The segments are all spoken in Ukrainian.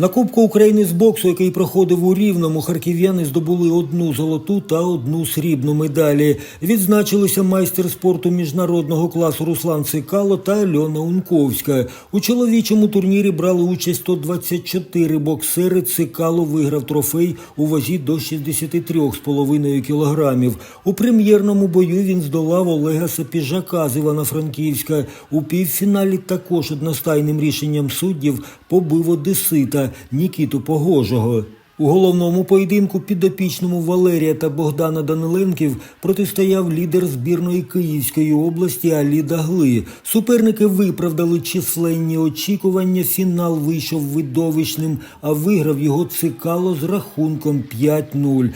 На Кубку України з боксу, який проходив у Рівному, харків'яни здобули одну золоту та одну срібну медалі. Відзначилися майстер спорту міжнародного класу Руслан Цикало та Альона Унковська. У чоловічому турнірі брали участь 124 боксери. Цикало виграв трофей у вазі до 63,5 кілограмів. У прем'єрному бою він здолав Олега Сапіжака з Івано-Франківська. У півфіналі також одностайним рішенням суддів побив Одесита Нікіту Погожого. У головному поєдинку підопічному Валерія та Богдана Даниленків протистояв лідер збірної Київської області Алі Дагли. Суперники виправдали численні очікування. Фінал вийшов видовищним, а виграв його цикало з рахунком 5-0.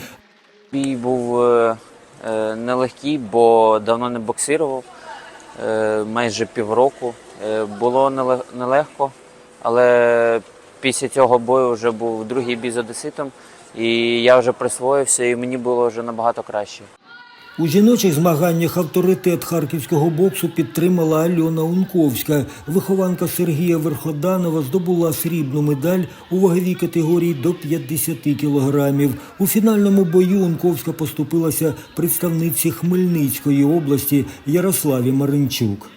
Бій був е, е, нелегкий, бо давно не боксирував, е, майже півроку. Було нелегко, але після цього бою вже був другий бій з одеситом, і я вже присвоївся, і мені було вже набагато краще. У жіночих змаганнях авторитет харківського боксу підтримала Альона Унковська. Вихованка Сергія Верходанова здобула срібну медаль у ваговій категорії до 50 кілограмів. У фінальному бою Унковська поступилася представниці Хмельницької області Ярославі Маринчук.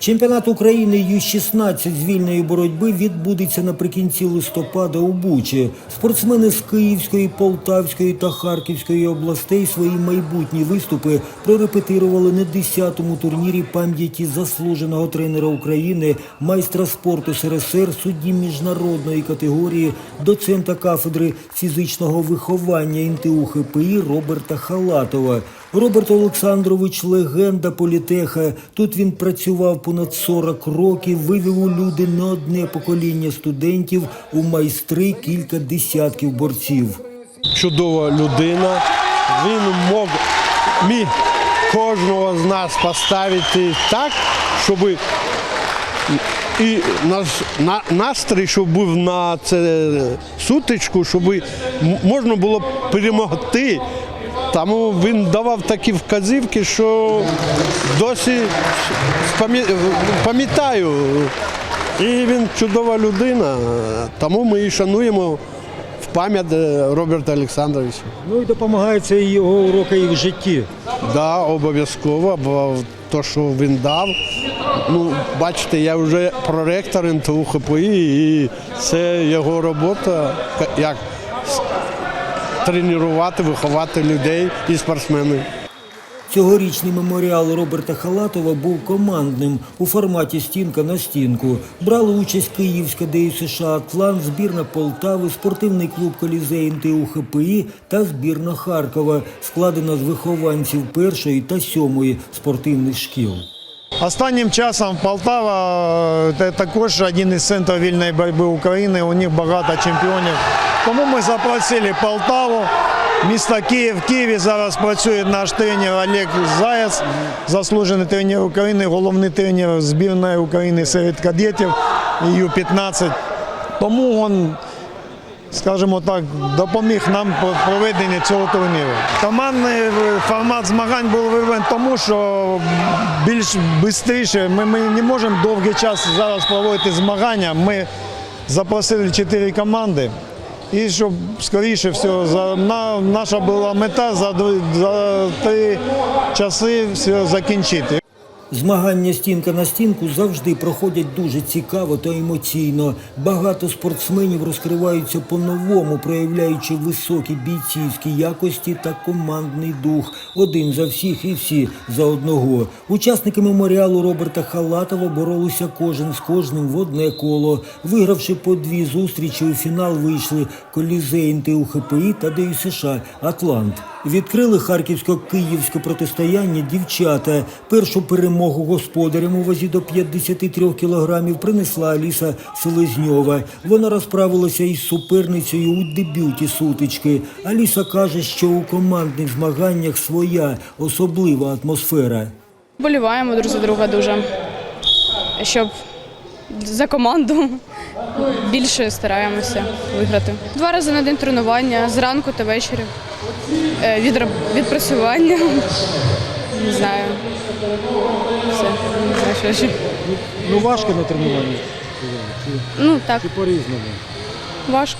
Чемпіонат України Ю-16 з вільної боротьби відбудеться наприкінці листопада у Бучі. Спортсмени з Київської, Полтавської та Харківської областей свої майбутні виступи прорепетирували на 10-му турнірі пам'яті заслуженого тренера України, майстра спорту СРСР, судді міжнародної категорії, доцента кафедри фізичного виховання НТУ ХПІ Роберта Халатова. Роберт Олександрович легенда політеха. Тут він працював понад 40 років, вивів у люди не одне покоління студентів, у майстри кілька десятків борців. чудова людина. Він мог міг кожного з нас поставити так, щоб і наш на, настрій, щоб був на це сутичку, щоб можна було перемогти. Тому він давав такі вказівки, що досі пам'ятаю. І він чудова людина, тому ми і шануємо в пам'ять е, Роберта Олександровича. Ну і допомагаються і його уроки і в житті. Да, обов'язково, бо то, що він дав. Ну, бачите, я вже проректор НТУ ХПІ, і це його робота, як тренувати, виховати людей і спортсменів. Цьогорічний меморіал Роберта Халатова був командним у форматі стінка на стінку. Брали участь Київська ДЮ США Атлант, збірна Полтави, спортивний клуб Колізей НТУ ХПІ та збірна Харкова, складена з вихованців першої та сьомої спортивних шкіл. Останнім часом Полтава це також один із центрів вільної боротьби України. У них багато чемпіонів. Тому ми запросили Полтаву, місто Київ. В Києві зараз працює наш тренер Олег Заєць, заслужений тренер України, головний тренер збірної України серед кадетів Ю-15. Тому він скажімо так, допоміг нам по проведенню цього турніру. Командний е, формат змагань був вибраний тому, що більш швидше ми, ми не можемо довгий час зараз проводити змагання. Ми запросили чотири команди. І щоб скоріше все, за, на, наша була мета за, за три часи все закінчити. Змагання стінка на стінку завжди проходять дуже цікаво та емоційно. Багато спортсменів розкриваються по-новому, проявляючи високі бійцівські якості та командний дух. Один за всіх і всі за одного. Учасники меморіалу Роберта Халатова боролися кожен з кожним в одне коло. Вигравши по дві зустрічі, у фінал вийшли Колізей НТУ ХПІ та ДЮ США Атлант. Відкрили харківсько-київське протистояння дівчата. Першу перемогу господарям у вазі до 53 кілограмів принесла Аліса Селезньова. Вона розправилася із суперницею у дебюті сутички. Аліса каже, що у командних змаганнях своя особлива атмосфера. Боліваємо друг за друга дуже, щоб за команду більше стараємося виграти. Два рази на день тренування, зранку та ввечері. Е, Від, відпрацювання. Не знаю. Все. Не знаю, що ще. Ну важко на тренуванні. Ну так, Чи по-різному? важко.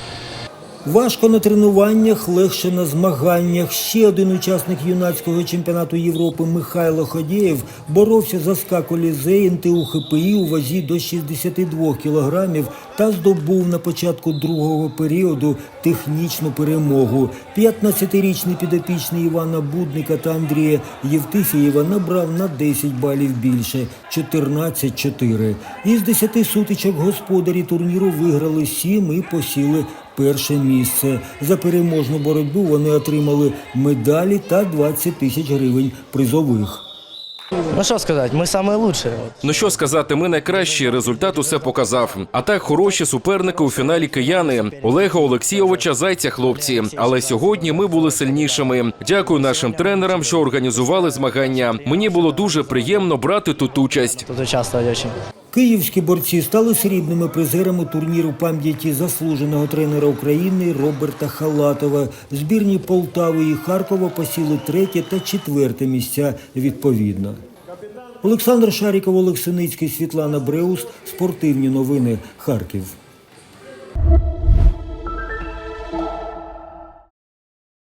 Важко на тренуваннях, легше на змаганнях. Ще один учасник юнацького чемпіонату Європи Михайло Ходєєв боровся за скак Олізей НТУ ХПІ у вазі до 62 кілограмів та здобув на початку другого періоду технічну перемогу. 15-річний підопічний Івана Будника та Андрія Євтифієва набрав на 10 балів більше 14-4. Із 10 сутичок господарі турніру виграли 7 і посіли перше місце. За переможну боротьбу вони отримали медалі та 20 тисяч гривень призових. Ну що сказати, ми лучші. Ну що сказати, ми найкращі. Результат усе показав. А так хороші суперники у фіналі кияни Олега Олексійовича Зайця, хлопці. Але сьогодні ми були сильнішими. Дякую нашим тренерам, що організували змагання. Мені було дуже приємно брати тут участь. Тут участвовать очень. Київські борці стали срібними призерами турніру пам'яті заслуженого тренера України Роберта Халатова. Збірні Полтави і Харкова посіли третє та четверте місця відповідно. Олександр Шаріков, Олексиницький, Світлана Бреус. Спортивні новини. Харків.